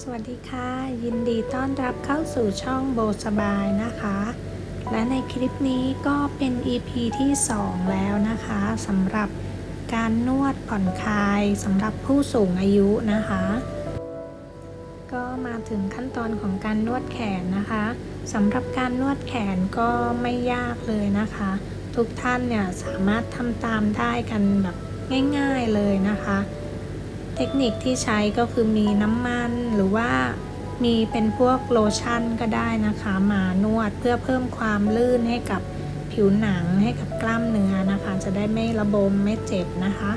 สวัสดีค่ะ ยินดีต้อนรับเข้าสู่ช่องโบสบายนะคะ และในคลิปนี้ก็เป็น EP ที่ 2 แล้วนะคะสำหรับการนวดผ่อนคลายสำหรับผู้สูงอายุนะคะ ก็มาถึงขั้นตอนของการนวดแขนนะคะสำหรับการนวดแขนก็ไม่ยากเลยนะคะ ทุกท่านเนี่ยสามารถทำตามได้กันแบบง่าย ๆเลยนะคะ เทคนิคที่ใช้ก็คือมีน้ำมันหรือว่ามีเป็นพวกโลชั่นก็ได้นะคะ มานวดเพื่อเพิ่มความลื่นให้กับผิวหนังให้กับกล้ามเนื้อนะคะ จะได้ไม่ระบมไม่เจ็บนะคะ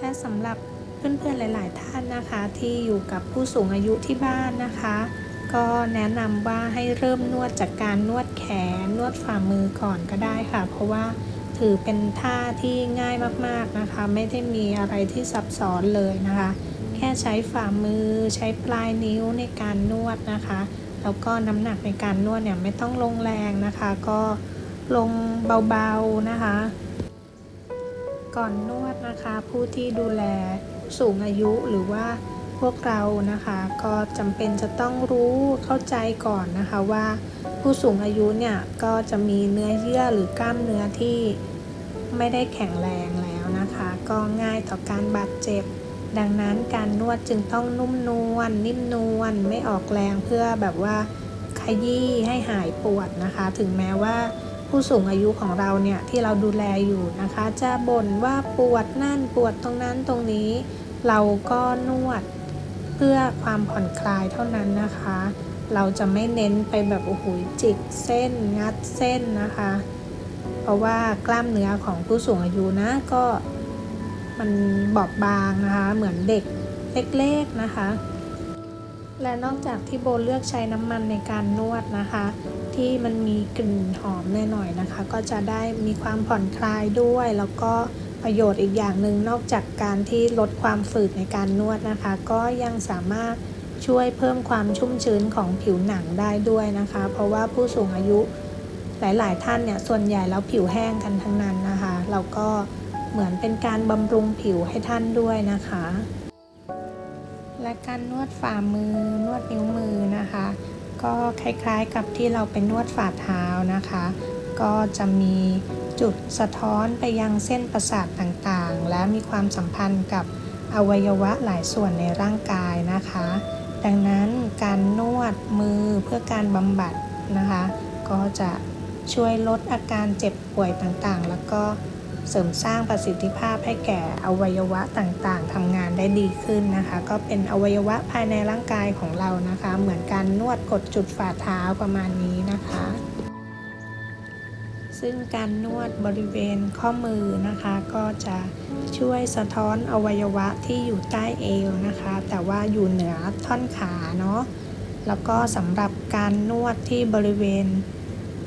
และสำหรับเพื่อนๆหลาย ๆ ท่านนะคะ ที่อยู่กับผู้สูงอายุที่บ้านนะคะ ก็แนะนำว่าให้เริ่มนวดจากการนวดแขนนวดฝ่ามือก่อนก็ได้ค่ะ เพราะว่า ถือเป็นท่าที่ง่ายมากๆนะคะ ไม่ได้มีอะไรที่ซับซ้อนเลยนะคะ แค่ใช้ฝ่ามือใช้ปลายนิ้วในการนวดนะคะ แล้วก็น้ำหนักในการนวดเนี่ยไม่ต้องลงแรงนะคะ ก็ลงเบาๆนะคะ ก่อนนวดนะคะผู้ที่ดูแลสูงอายุหรือว่าพวกเรานะคะก็จำเป็นจะต้องรู้เข้าใจก่อนนะคะว่าผู้สูงอายุเนี่ยก็จะมีเนื้อเยื่อหรือกล้ามเนื้อที่ ไม่ได้แข็งแรงแล้วนะคะ ก็ง่ายต่อการบาดเจ็บ ดังนั้นการนวดจึงต้องนุ่มนวลนิ่มนวลไม่ออกแรงเพื่อแบบว่าขยี้ให้หายปวดนะคะ ถึงแม้ว่าผู้สูงอายุของเราเนี่ยที่เราดูแลอยู่นะคะ จะบ่นว่าปวดนั่นปวดตรงนั้นตรงนี้ เราก็นวดเพื่อความผ่อนคลายเท่านั้นนะคะ เราจะไม่เน้นไปแบบโอ้โหจิกเส้นงัดเส้นนะคะ ราะว่ากล้ามเนื้อของผู้สูงอายุนะก็มันบอบบางนะคะ เหมือนเด็กเล็กๆนะคะ และนอกจากที่โบเลือกใช้น้ำมันในการนวดนะคะ ที่มันมีกลิ่นหอมหน่อยๆนะคะ ก็จะได้มีความผ่อนคลายด้วย แล้วก็ประโยชน์อีกอย่างหนึ่งนอกจากการที่ลดความฝืดในการนวดนะคะ ก็ยังสามารถช่วยเพิ่มความชุ่มชื้นของผิวหนังได้ด้วยนะคะ เพราะว่าผู้สูงอายุ หลาย ๆ ท่านเนี่ยส่วนใหญ่แล้วผิวแห้งกันทั้งนั้นนะคะเราก็เหมือนเป็นการบำรุงผิวให้ท่านด้วยนะคะ และการนวดฝ่ามือนวดนิ้วมือนะคะ ก็คล้ายๆกับที่เราไปนวดฝ่าเท้านะคะ ก็จะมีจุดสะท้อนไปยังเส้นประสาทต่างๆ และมีความสัมพันธ์กับอวัยวะหลายส่วนในร่างกายนะคะ ดังนั้นการนวดมือเพื่อการบำบัดนะคะ ก็จะ ช่วยลดอาการเจ็บป่วยต่างๆ แล้วก็เสริมสร้างประสิทธิภาพให้แก่อวัยวะต่างๆทำงานได้ดีขึ้นนะคะ ก็เป็นอวัยวะภายในร่างกายของเรานะคะ เหมือนการนวดกดจุดฝ่าเท้าประมาณนี้นะคะ ซึ่งการนวดบริเวณข้อมือนะคะ ก็จะช่วยสะท้อนอวัยวะที่อยู่ใต้เอวนะคะ แต่ว่าอยู่เหนือท่อนขาเนาะแล้วก็สำหรับการนวดที่บริเวณ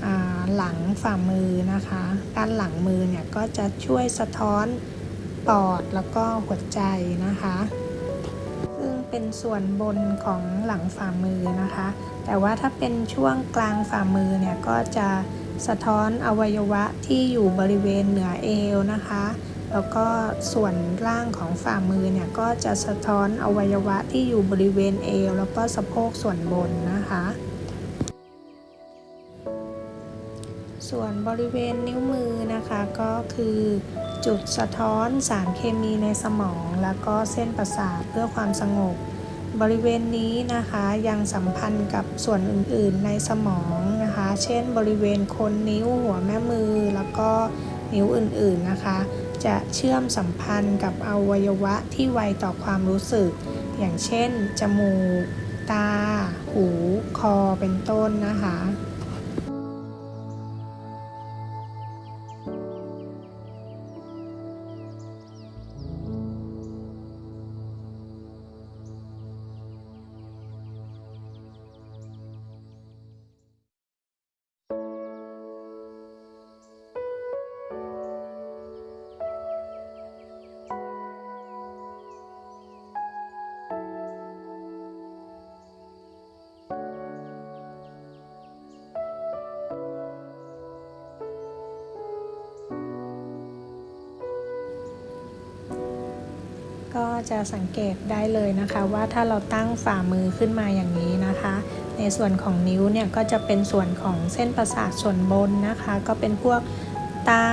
อ่า หลังฝ่ามือนะคะ ด้านหลังมือเนี่ยก็จะช่วยสะท้อนปอดแล้วก็หัวใจนะคะ ซึ่งเป็นส่วนบนของหลังฝ่ามือนะคะ แต่ว่าถ้าเป็นช่วงกลางฝ่ามือเนี่ยก็จะสะท้อนอวัยวะที่อยู่บริเวณเหนือเอวนะคะแล้วก็ส่วนล่างของฝ่ามือเนี่ยก็จะสะท้อนอวัยวะที่อยู่บริเวณเอว แล้วก็สะโพกส่วนบนนะคะ ส่วนบริเวณนิ้วมือนะคะ ก็คือจุดสะท้อนสารเคมีในสมอง แล้วก็เส้นประสาทเพื่อความสงบบริเวณนี้นะคะยังสัมพันธ์กับส่วนอื่นๆในสมองนะคะ เช่น บริเวณคนนิ้วหัวแม่มือ แล้วก็นิ้วอื่นๆนะคะ จะเชื่อมสัมพันธ์กับอวัยวะที่ไวต่อความรู้สึก อย่างเช่น จมูก ตา หู คอเป็นต้นนะคะ ก็จะสังเกตได้เลยนะคะว่าถ้าเราตั้งฝ่ามือขึ้นมาอย่างนี้นะคะ ในส่วนของนิ้วเนี่ยก็จะเป็นส่วนของเส้นประสาทส่วนบนนะคะ ก็เป็นพวกตา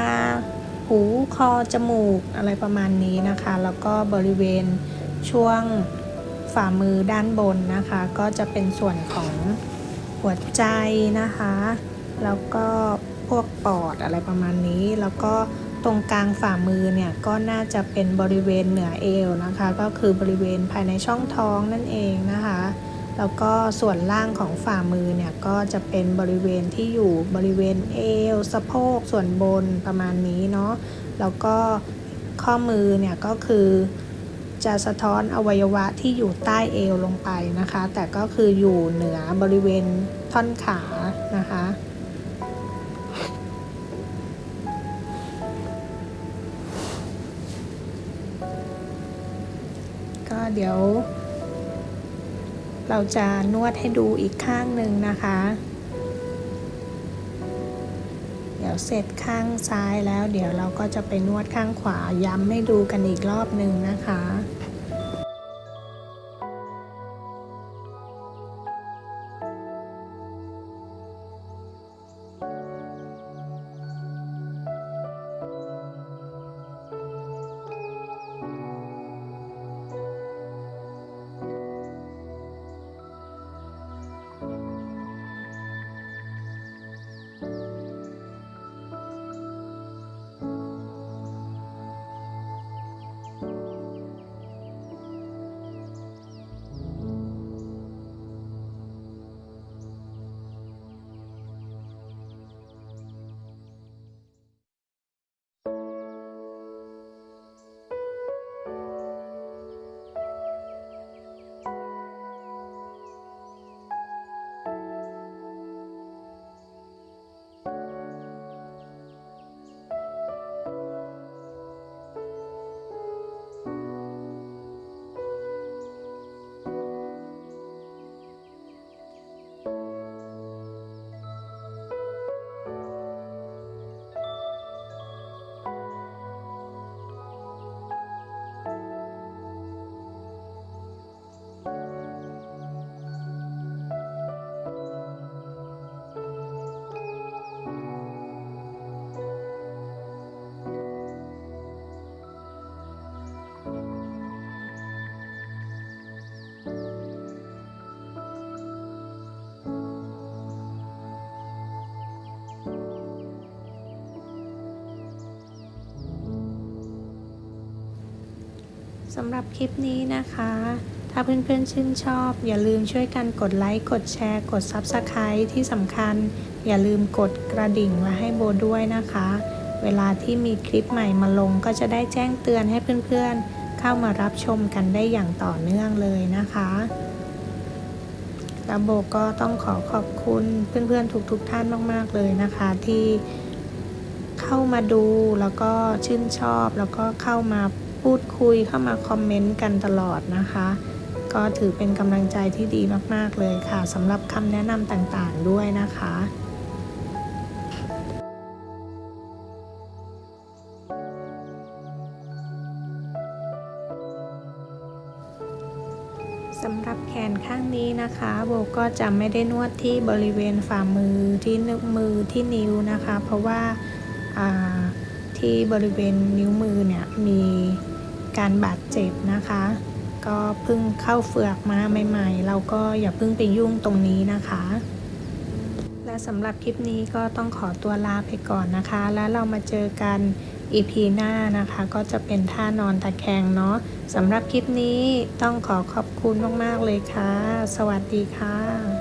หูคอจมูกอะไรประมาณนี้นะคะ แล้วก็บริเวณช่วงฝ่ามือด้านบนนะคะ ก็จะเป็นส่วนของหัวใจนะคะ แล้วก็พวกปอดอะไรประมาณนี้แล้วก็ ตรงกลางฝ่ามือเนี่ยก็น่าจะเป็นบริเวณเหนือเอวนะคะ ก็คือบริเวณภายในช่องท้องนั่นเองนะคะ แล้วก็ส่วนล่างของฝ่ามือเนี่ยก็จะเป็นบริเวณที่อยู่บริเวณเอวสะโพกส่วนบนประมาณนี้เนาะแล้วก็ข้อมือเนี่ยก็คือจะสะท้อนอวัยวะที่อยู่ใต้เอวลงไปนะคะ แต่ก็คืออยู่เหนือบริเวณท่อนขานะคะ เดี๋ยว เราจะนวดให้ดูอีกข้างหนึ่งนะคะ เดี๋ยวเสร็จข้างซ้ายแล้ว เดี๋ยวเราก็จะไปนวดข้างขวาย้ำให้ดูกันอีกรอบหนึ่งนะคะ สำหรับคลิปนี้นะคะ ถ้าเพื่อนๆชื่นชอบ อย่าลืมช่วยกันกดไลค์ กดแชร์ กด Subscribe ที่สำคัญ อย่าลืมกดกระดิ่งมาให้โบด้วยนะคะ เวลาที่มีคลิปใหม่มาลงก็จะได้แจ้งเตือนให้เพื่อนๆ เข้ามารับชมกันได้อย่างต่อเนื่องเลยนะคะแล้วโบก็ต้องขอขอบคุณเพื่อนๆ ทุกๆทท่านมากๆเลยนะคะ ที่เข้ามาดูแล้วก็ชื่นชอบแล้วก็เข้ามา พูดคุยเข้ามาคอมเมนต์กันตลอดนะคะ ก็ถือเป็นกำลังใจที่ดีมากๆเลยค่ะสำหรับคำแนะนำต่างๆด้วยนะคะสำหรับแขนข้างนี้นะคะโบก็จะไม่ได้นวดที่บริเวณฝ่ามือที่นิ้วมือที่นิ้วนะคะ เพราะว่า ที่บริเวณนิ้วมือเนี่ยมีการบาดเจ็บนะคะ ก็เพิ่งเข้าเฟือกมาใหม่ ๆ เราก็อย่าเพิ่งไปยุ่งตรงนี้นะคะ และสำหรับคลิปนี้ก็ต้องขอตัวลาไปก่อนนะคะ แล้วเรามาเจอกัน EP หน้านะคะ ก็จะเป็นท่านอนตะแคงเนาะสำหรับคลิปนี้ต้องขอขอบคุณมาก ๆ เลยค่ะ สวัสดีค่ะ